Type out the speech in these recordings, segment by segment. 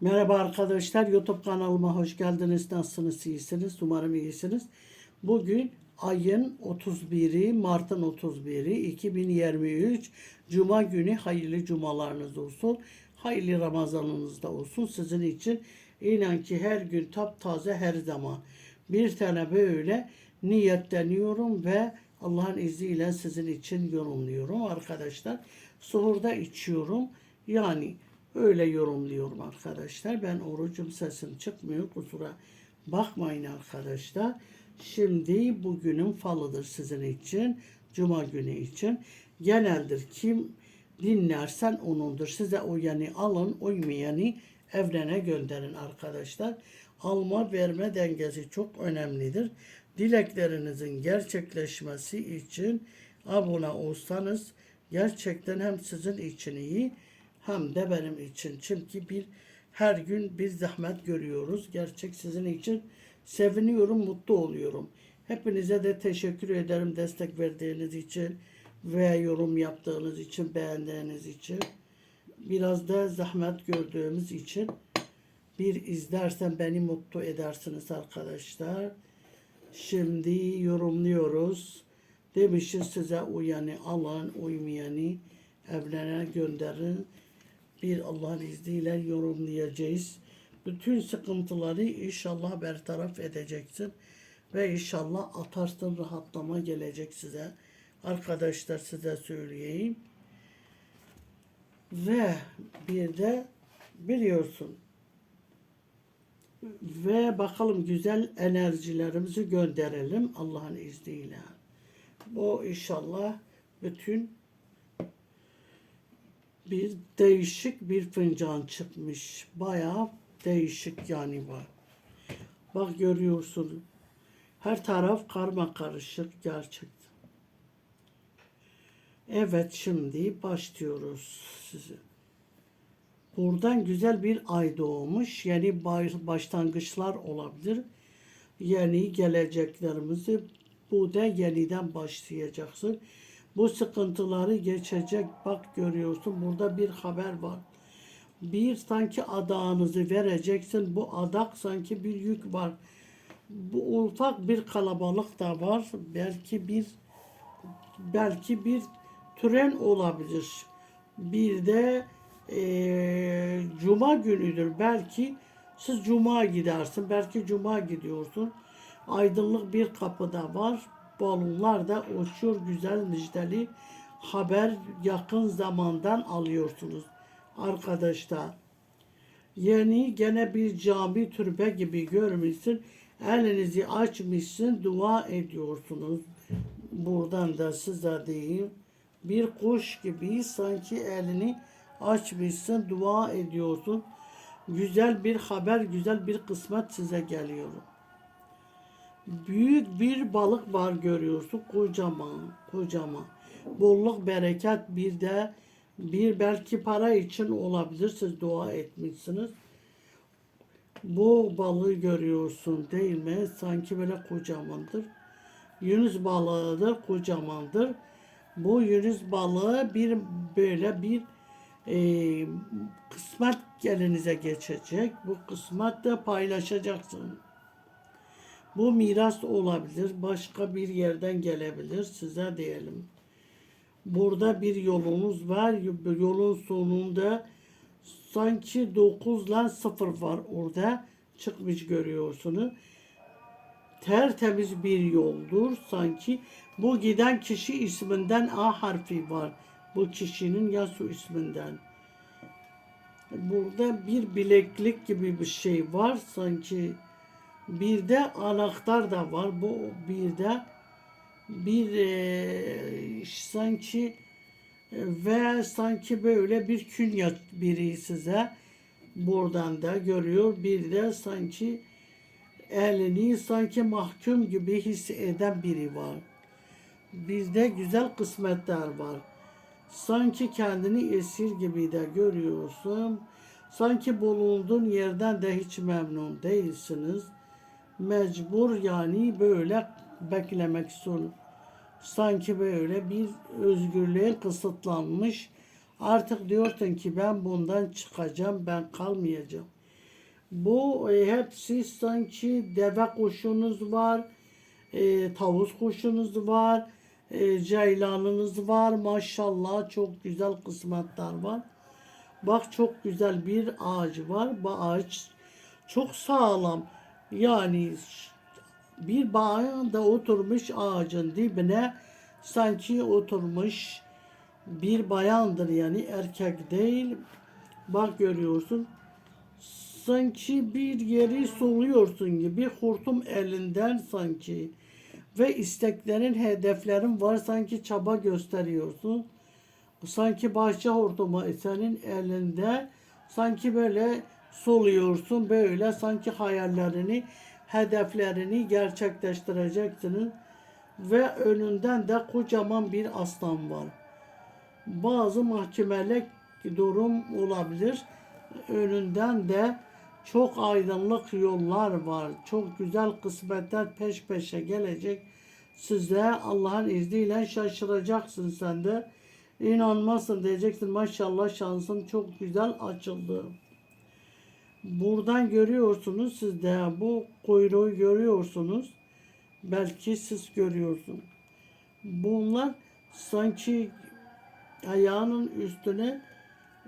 Merhaba arkadaşlar, YouTube kanalıma hoş geldiniz. Nasılsınız, iyisiniz? Umarım iyisiniz. Bugün ayın 31'i, Mart'ın 31'i 2023 Cuma günü hayırlı cumalarınız olsun. Hayırlı Ramazanınız da olsun sizin için. İnan ki her gün taptaze her zaman. Bir tane böyle niyetleniyorum ve Allah'ın izniyle sizin için yorumluyorum arkadaşlar. Suhurda içiyorum. Yani öyle yorumluyorum arkadaşlar. Ben orucum sesim çıkmıyor. Kusura bakmayın arkadaşlar. Şimdi bugünün falıdır sizin için. Cuma günü için. Geneldir. Kim dinlersen onundur. Size uyanı alın, uymayanı evrene gönderin arkadaşlar. Alma verme dengesi çok önemlidir. Dileklerinizin gerçekleşmesi için abone olsanız gerçekten hem sizin için iyi hem de benim için. Çünkü bir her gün bir zahmet görüyoruz. Gerçek sizin için seviniyorum, mutlu oluyorum. Hepinize de teşekkür ederim destek verdiğiniz için ve yorum yaptığınız için, beğendiğiniz için. Biraz da zahmet gördüğümüz için bir izlersen beni mutlu edersiniz arkadaşlar. Şimdi yorumluyoruz. Demişiz size uyanı alın, uymayanı evlere gönderin. Bir Allah'ın izniyle yorumlayacağız. Bütün sıkıntıları inşallah bertaraf edeceksin. Ve inşallah atarsın rahatlama gelecek size. Arkadaşlar size söyleyeyim. Ve bir de biliyorsun ve bakalım güzel enerjilerimizi gönderelim Allah'ın izniyle. Bu inşallah bütün bir değişik bir fincan çıkmış. Bayağı değişik yani var. Bak görüyorsun. Her taraf karma karışık gerçekten. Evet şimdi başlıyoruz size. Buradan güzel bir ay doğmuş. Yani baş- başlangıçlar olabilir. Yeni geleceklerimizi bu da yeniden başlayacaksın. Bu sıkıntıları geçecek. Bak görüyorsun burada bir haber var. Bir sanki adağınızı vereceksin. Bu adak sanki bir yük var. Bu ufak bir kalabalık da var. Belki bir belki bir tören olabilir. Bir de eee, cuma günüdür. Belki siz cuma gidersin. Belki cuma gidiyorsun. Aydınlık bir kapıda var. Balonlar da uçuyor güzel müjdeli haber yakın zamandan alıyorsunuz arkadaşlar. Yeni gene bir cami türbe gibi görmüşsün. Elinizi açmışsın, dua ediyorsunuz. Buradan da size diyeyim. Bir kuş gibi sanki elini açmışsın, dua ediyorsun. Güzel bir haber, güzel bir kısmet size geliyor. Büyük bir balık var görüyorsun. Kocaman, kocaman. Bolluk, bereket bir de bir belki para için olabilir. Siz dua etmişsiniz. Bu balığı görüyorsun değil mi? Sanki böyle kocamandır. Yunus balığıdır, kocamandır. Bu Yunus balığı bir böyle bir e, kısmet elinize geçecek. Bu kısmetle paylaşacaksın. Bu miras olabilir, başka bir yerden gelebilir size diyelim. Burada bir yolunuz var. Yolun sonunda sanki 9 ile 0 var orada çıkmış görüyorsunuz. Tertemiz bir yoldur sanki. Bu giden kişi isminden A harfi var. Bu kişinin Yasu isminden. Burada bir bileklik gibi bir şey var sanki. Bir de anahtar da var. Bu bir de bir e, sanki e, ve sanki böyle bir künye biri size buradan da görüyor. Bir de sanki elini sanki mahkum gibi hisseden biri var. Bizde güzel kısmetler var. Sanki kendini esir gibi de görüyorsun. Sanki bulunduğun yerden de hiç memnun değilsiniz. Mecbur yani böyle beklemek zorunda. Sanki böyle bir özgürlüğe kısıtlanmış. Artık diyorsun ki ben bundan çıkacağım, ben kalmayacağım. Bu e, hepsi sanki deve kuşunuz var, e, tavus kuşunuz var, e, ceylanınız var. Maşallah çok güzel kısmetler var. Bak çok güzel bir ağaç var. Bu ağaç çok sağlam. Yani bir bayan da oturmuş ağacın dibine sanki oturmuş bir bayandır yani erkek değil. Bak görüyorsun. Sanki bir yeri soluyorsun gibi hortum elinden sanki ve isteklerin hedeflerin var sanki çaba gösteriyorsun. Sanki bahçe hortumu senin elinde sanki böyle soluyorsun böyle sanki hayallerini hedeflerini gerçekleştireceksiniz ve önünden de kocaman bir aslan var. Bazı mahkemelik durum olabilir. Önünden de çok aydınlık yollar var. Çok güzel kısmetler peş peşe gelecek. Size Allah'ın izniyle şaşıracaksın sen de. İnanmazsın diyeceksin maşallah şansın çok güzel açıldı. Buradan görüyorsunuz siz de bu kuyruğu görüyorsunuz. Belki siz görüyorsunuz. Bunlar sanki ayağının üstüne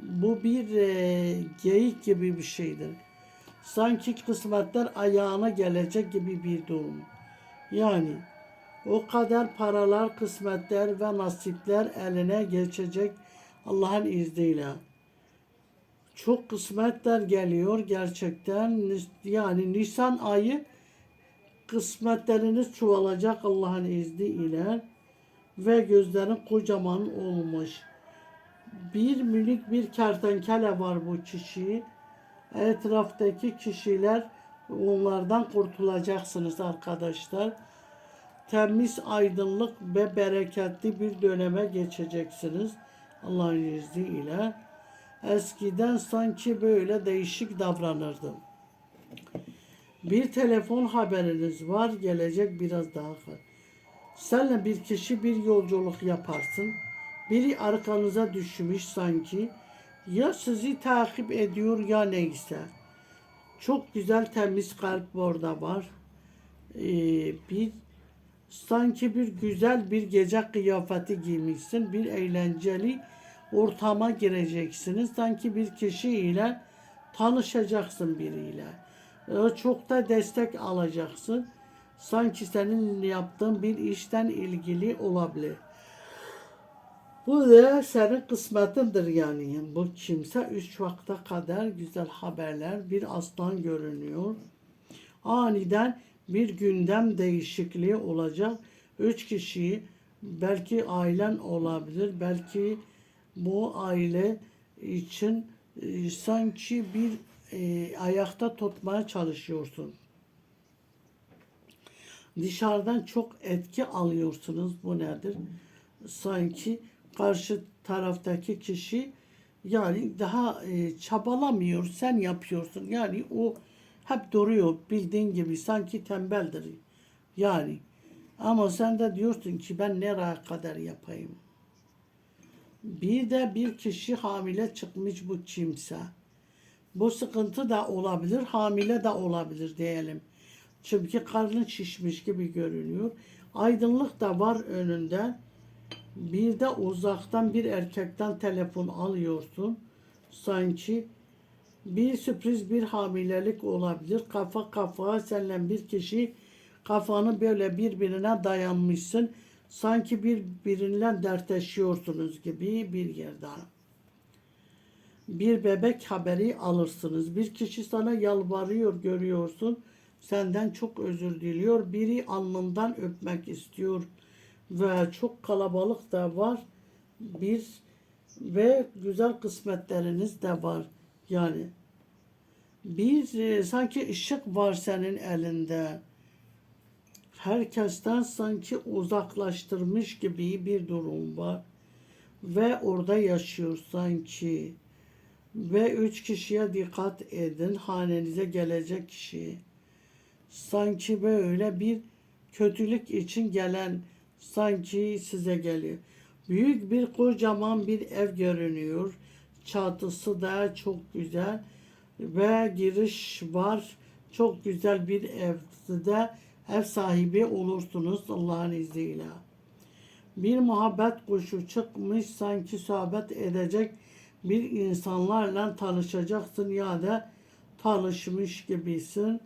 bu bir e, geyik gibi bir şeydir. Sanki kısmetler ayağına gelecek gibi bir durum. Yani o kadar paralar, kısmetler ve nasipler eline geçecek Allah'ın izniyle. Çok kısmetler geliyor gerçekten. Yani Nisan ayı kısmetleriniz çoğalacak Allah'ın izniyle ve gözlerin kocaman olmuş. Bir minik bir kertenkele var bu kişi. Etraftaki kişiler onlardan kurtulacaksınız arkadaşlar. Temiz, aydınlık ve bereketli bir döneme geçeceksiniz Allah'ın izniyle. Eskiden sanki böyle değişik davranırdım. Bir telefon haberiniz var gelecek biraz daha. Senle bir kişi bir yolculuk yaparsın. Biri arkanıza düşmüş sanki. Ya sizi takip ediyor ya neyse. Çok güzel temiz kalp orada var. Ee, bir sanki bir güzel bir gece kıyafeti giymişsin. Bir eğlenceli ortama gireceksiniz. Sanki bir kişiyle tanışacaksın biriyle. Ee, çok da destek alacaksın. Sanki senin yaptığın bir işten ilgili olabilir. Bu da senin kısmetindir yani. Bu kimse üç vakte kadar güzel haberler, bir aslan görünüyor. Aniden bir gündem değişikliği olacak. Üç kişi belki ailen olabilir, belki bu aile için e, sanki bir e, ayakta tutmaya çalışıyorsun. Dışarıdan çok etki alıyorsunuz. Bu nedir? Sanki karşı taraftaki kişi yani daha e, çabalamıyor. Sen yapıyorsun. Yani o hep duruyor bildiğin gibi sanki tembeldir. Yani ama sen de diyorsun ki ben nereye kadar yapayım? Bir de bir kişi hamile çıkmış bu kimse. Bu sıkıntı da olabilir, hamile de olabilir diyelim. Çünkü karnı şişmiş gibi görünüyor. Aydınlık da var önünde. Bir de uzaktan bir erkekten telefon alıyorsun. Sanki bir sürpriz bir hamilelik olabilir. Kafa kafa seninle bir kişi kafanı böyle birbirine dayanmışsın. Sanki birbirinden dertleşiyorsunuz gibi bir yerde. Bir bebek haberi alırsınız. Bir kişi sana yalvarıyor görüyorsun. Senden çok özür diliyor. Biri alnından öpmek istiyor. Ve çok kalabalık da var. Bir ve güzel kısmetleriniz de var. Yani bir e, sanki ışık var senin elinde herkesten sanki uzaklaştırmış gibi bir durum var. Ve orada yaşıyor sanki. Ve üç kişiye dikkat edin. Hanenize gelecek kişi. Sanki böyle bir kötülük için gelen sanki size geliyor. Büyük bir kocaman bir ev görünüyor. Çatısı da çok güzel. ve giriş var. Çok güzel bir evde ev sahibi olursunuz Allah'ın izniyle. Bir muhabbet kuşu çıkmış sanki sohbet edecek bir insanlarla tanışacaksın ya da tanışmış gibisin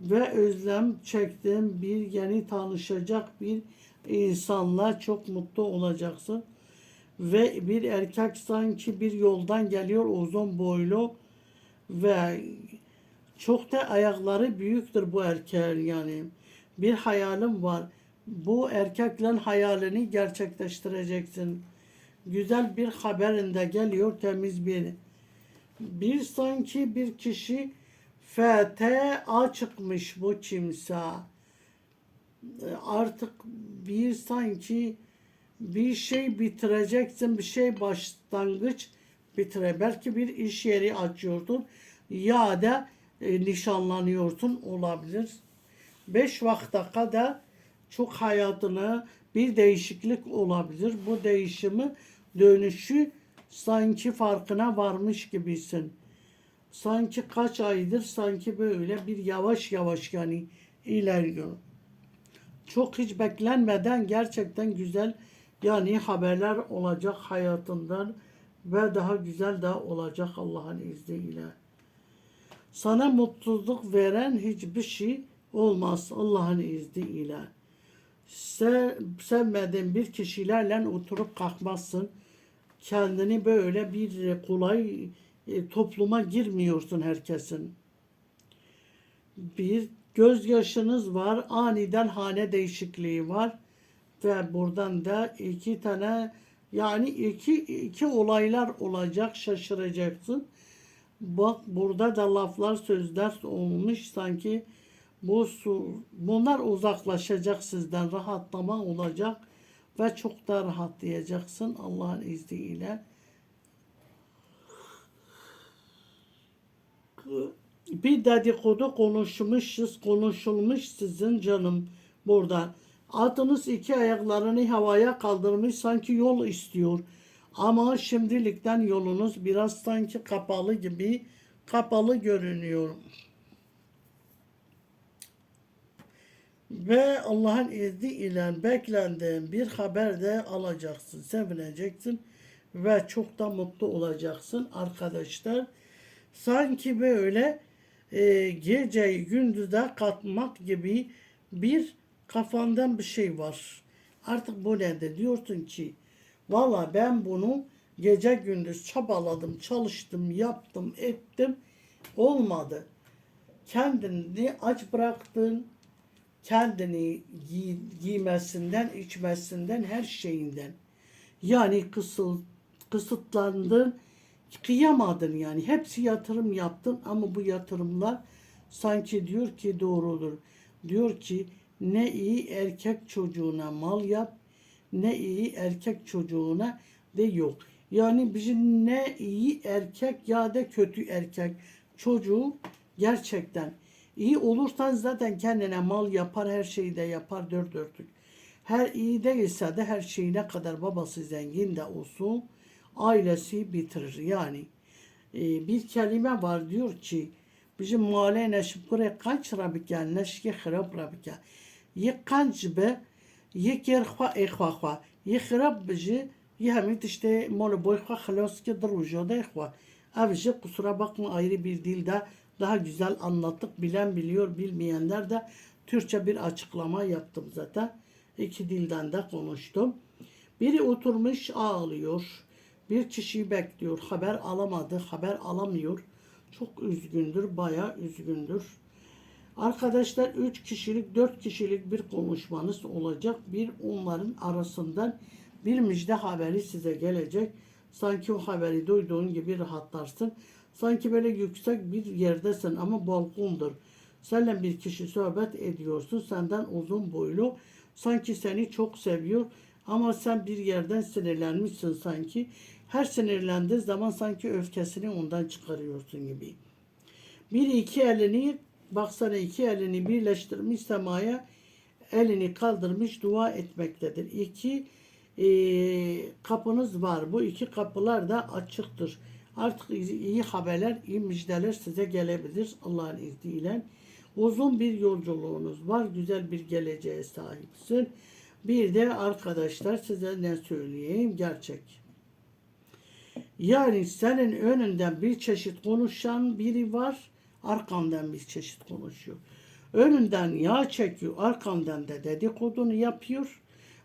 ve özlem çektiğin bir yeni tanışacak bir insanla çok mutlu olacaksın ve bir erkek sanki bir yoldan geliyor uzun boylu ve çok da ayakları büyüktür bu erkeğin yani. Bir hayalim var. Bu erkekle hayalini gerçekleştireceksin. Güzel bir haberinde geliyor temiz bir. Bir sanki bir kişi FTA çıkmış bu kimse. Artık bir sanki bir şey bitireceksin, bir şey başlangıç bitire. Belki bir iş yeri açıyordun ya da e, nişanlanıyorsun olabilir. Beş vakte kadar çok hayatına bir değişiklik olabilir. Bu değişimi dönüşü sanki farkına varmış gibisin. Sanki kaç aydır sanki böyle bir yavaş yavaş yani ilerliyor. Çok hiç beklenmeden gerçekten güzel yani haberler olacak hayatından ve daha güzel de olacak Allah'ın izniyle. Sana mutluluk veren hiçbir şey olmaz Allah'ın izniyle. Se sevmediğin bir kişilerle oturup kalkmazsın. Kendini böyle bir kolay e, topluma girmiyorsun herkesin. Bir gözyaşınız var, aniden hane değişikliği var ve buradan da iki tane yani iki, iki olaylar olacak şaşıracaksın. Bak burada da laflar sözler olmuş sanki bu bunlar uzaklaşacak sizden rahatlama olacak ve çok da rahatlayacaksın Allah'ın izniyle. Bir dedikodu konuşmuşuz, konuşulmuş sizin canım burada. Atınız iki ayaklarını havaya kaldırmış sanki yol istiyor. Ama şimdilikten yolunuz biraz sanki kapalı gibi kapalı görünüyor. Ve Allah'ın izni ile beklendiğin bir haber de alacaksın, sevineceksin ve çok da mutlu olacaksın arkadaşlar. Sanki böyle e, geceyi gündüze katmak gibi bir kafandan bir şey var. Artık bu nedir? Diyorsun ki valla ben bunu gece gündüz çabaladım, çalıştım, yaptım, ettim. Olmadı. Kendini aç bıraktın. Kendini giy, giymesinden, içmesinden, her şeyinden. Yani kısıl, kısıtlandın, kıyamadın yani. Hepsi yatırım yaptın ama bu yatırımlar sanki diyor ki doğrudur. Diyor ki ne iyi erkek çocuğuna mal yap, ne iyi erkek çocuğuna de yok. Yani bizim ne iyi erkek ya da kötü erkek çocuğu gerçekten İyi olursan zaten kendine mal yapar, her şeyi de yapar dört dörtlük. Her iyi değilse de her şeyine kadar babası zengin de olsun ailesi bitirir. Yani e, bir kelime var diyor ki bizim male neşbure kaç rabiken neşke hırab rabiken ye kanç be ye kerhva ehvahva ye hırab bizi ye hamit işte molu boyhva halas ki dur vücuda ehva. Avcı kusura bakma ayrı bir dilde daha güzel anlattık. Bilen biliyor, bilmeyenler de Türkçe bir açıklama yaptım zaten. İki dilden de konuştum. Biri oturmuş ağlıyor. Bir kişiyi bekliyor. Haber alamadı, haber alamıyor. Çok üzgündür, baya üzgündür. Arkadaşlar 3 kişilik 4 kişilik bir konuşmanız olacak. Bir onların arasından bir müjde haberi size gelecek. Sanki o haberi duyduğun gibi rahatlarsın. Sanki böyle yüksek bir yerdesin ama balkondur. Seninle bir kişi sohbet ediyorsun. Senden uzun boylu. Sanki seni çok seviyor. Ama sen bir yerden sinirlenmişsin sanki. Her sinirlendiği zaman sanki öfkesini ondan çıkarıyorsun gibi. Bir iki elini Baksana iki elini birleştirmiş semaya elini kaldırmış dua etmektedir. İki e, kapınız var. Bu iki kapılar da açıktır. Artık iyi haberler, iyi müjdeler size gelebilir Allah'ın izniyle. Uzun bir yolculuğunuz var. Güzel bir geleceğe sahipsin. Bir de arkadaşlar size ne söyleyeyim? Gerçek. Yani senin önünden bir çeşit konuşan biri var. Arkandan bir çeşit konuşuyor. Önünden yağ çekiyor. Arkandan da dedikodunu yapıyor.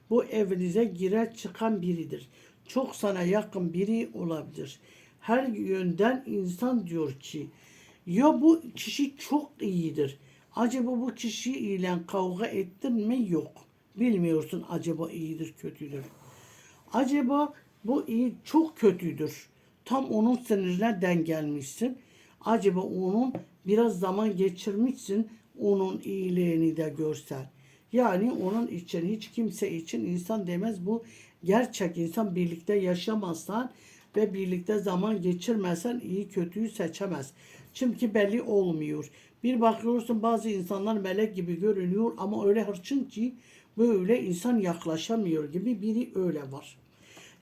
Bu evinize girer çıkan biridir. Çok sana yakın biri olabilir. Her yönden insan diyor ki ya bu kişi çok iyidir. Acaba bu kişi ile kavga ettin mi? Yok. Bilmiyorsun acaba iyidir kötüdür. Acaba bu iyi çok kötüdür. Tam onun sinirine gelmişsin. Acaba onun biraz zaman geçirmişsin. Onun iyiliğini de görsen. Yani onun için hiç kimse için insan demez bu gerçek insan birlikte yaşamazsan ve birlikte zaman geçirmezsen iyi kötüyü seçemez. Çünkü belli olmuyor. Bir bakıyorsun bazı insanlar melek gibi görünüyor ama öyle hırçın ki böyle insan yaklaşamıyor gibi biri öyle var.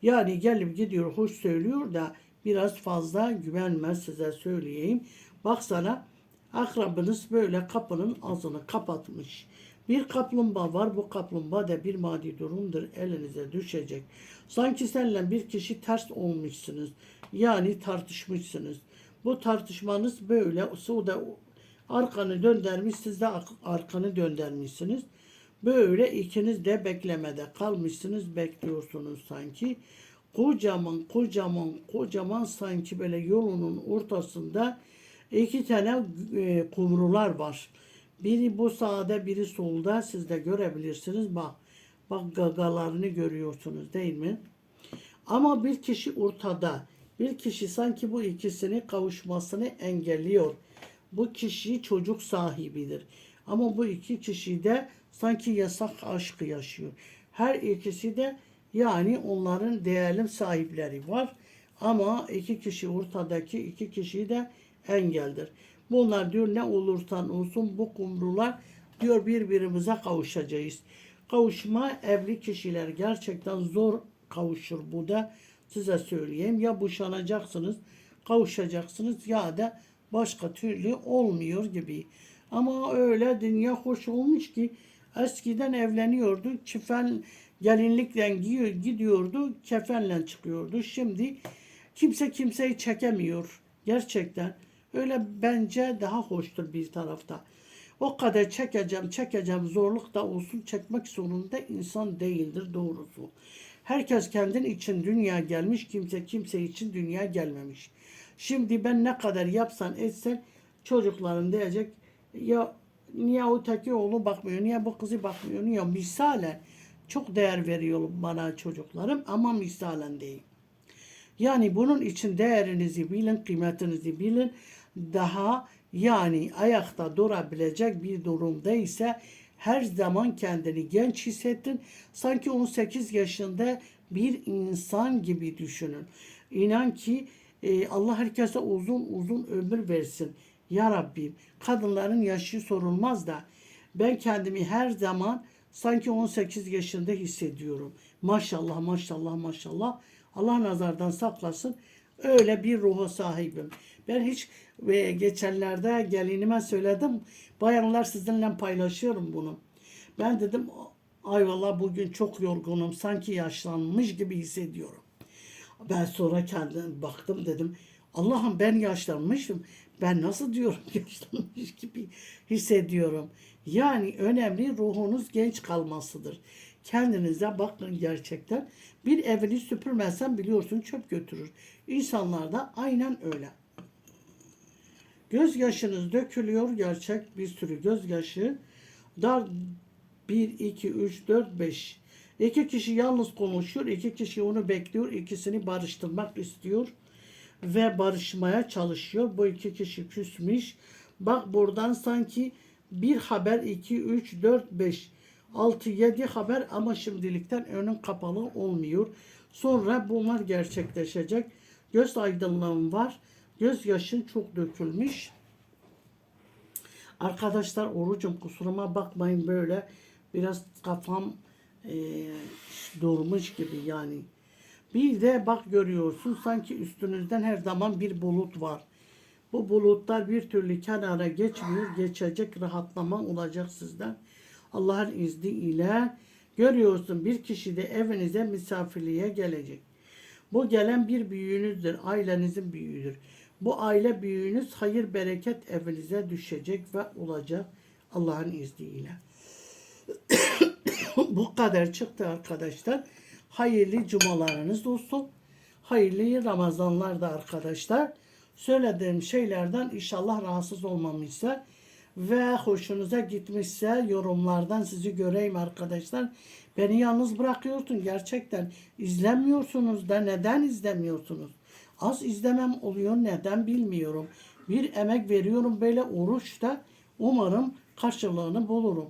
Yani gelip gidiyor hoş söylüyor da biraz fazla güvenmez size söyleyeyim. Baksana akrabınız böyle kapının ağzını kapatmış. Bir kaplumbağa var. Bu kaplumbağa da bir maddi durumdur. Elinize düşecek. Sanki seninle bir kişi ters olmuşsunuz. Yani tartışmışsınız. Bu tartışmanız böyle. O da arkanı döndürmüş. Siz de arkanı döndürmüşsünüz. Böyle ikiniz de beklemede kalmışsınız. Bekliyorsunuz sanki. Kocaman kocaman kocaman sanki böyle yolunun ortasında iki tane e, kumrular var. Biri bu sağda, biri solda. Siz de görebilirsiniz. Bak, bak gagalarını görüyorsunuz değil mi? Ama bir kişi ortada. Bir kişi sanki bu ikisini kavuşmasını engelliyor. Bu kişi çocuk sahibidir. Ama bu iki kişi de sanki yasak aşkı yaşıyor. Her ikisi de yani onların değerli sahipleri var. Ama iki kişi ortadaki iki kişi de engeldir. Bunlar diyor ne olursan olsun bu kumrular diyor birbirimize kavuşacağız. Kavuşma evli kişiler gerçekten zor kavuşur bu da size söyleyeyim. Ya boşanacaksınız, kavuşacaksınız ya da başka türlü olmuyor gibi. Ama öyle dünya hoş olmuş ki eskiden evleniyordu. Çifen gelinlikle gidiyordu, kefenle çıkıyordu. Şimdi kimse kimseyi çekemiyor. Gerçekten. Öyle bence daha hoştur bir tarafta. O kadar çekeceğim, çekeceğim zorluk da olsun çekmek zorunda insan değildir doğrusu. Herkes kendin için dünya gelmiş, kimse kimse için dünya gelmemiş. Şimdi ben ne kadar yapsan etsen çocukların diyecek ya niye o teki oğlu bakmıyor, niye bu kızı bakmıyor, niye misalen çok değer veriyorum bana çocuklarım ama misalen değil. Yani bunun için değerinizi bilin, kıymetinizi bilin. Daha yani ayakta durabilecek bir durumda ise her zaman kendini genç hissettin. Sanki 18 yaşında bir insan gibi düşünün. İnan ki e, Allah herkese uzun uzun ömür versin. Ya Rabbim kadınların yaşı sorulmaz da ben kendimi her zaman sanki 18 yaşında hissediyorum. Maşallah maşallah maşallah. Allah nazardan saklasın. Öyle bir ruha sahibim. Ben hiç ve geçenlerde gelinime söyledim. Bayanlar sizinle paylaşıyorum bunu. Ben dedim ay valla bugün çok yorgunum. Sanki yaşlanmış gibi hissediyorum. Ben sonra kendim baktım dedim. Allah'ım ben yaşlanmışım. Ben nasıl diyorum yaşlanmış gibi hissediyorum. Yani önemli ruhunuz genç kalmasıdır. Kendinize bakın gerçekten. Bir evini süpürmezsen biliyorsun çöp götürür. İnsanlar da aynen öyle. Gözyaşınız dökülüyor gerçek bir sürü gözyaşı. Dar 1, 2, 3, 4, 5. İki kişi yalnız konuşuyor. iki kişi onu bekliyor. ikisini barıştırmak istiyor. Ve barışmaya çalışıyor. Bu iki kişi küsmüş. Bak buradan sanki bir haber 2, 3, 4, 5, 6, 7 haber ama şimdilikten önün kapalı olmuyor. Sonra bunlar gerçekleşecek. Göz aydınlığım var. Göz yaşın çok dökülmüş. Arkadaşlar orucum kusuruma bakmayın böyle biraz kafam e, durmuş gibi yani. Bir de bak görüyorsun sanki üstünüzden her zaman bir bulut var. Bu bulutlar bir türlü kenara geçmiyor. Geçecek rahatlama olacak sizden. Allah'ın izniyle görüyorsun bir kişi de evinize misafirliğe gelecek. Bu gelen bir büyüğünüzdür. Ailenizin büyüğüdür. Bu aile büyüğünüz hayır bereket evinize düşecek ve olacak Allah'ın izniyle. Bu kadar çıktı arkadaşlar. Hayırlı cumalarınız olsun. Hayırlı Ramazanlar da arkadaşlar. Söylediğim şeylerden inşallah rahatsız olmamışsa ve hoşunuza gitmişse yorumlardan sizi göreyim arkadaşlar. Beni yalnız bırakıyorsun gerçekten. İzlemiyorsunuz da neden izlemiyorsunuz? Az izlemem oluyor neden bilmiyorum. Bir emek veriyorum böyle oruçta umarım karşılığını bulurum.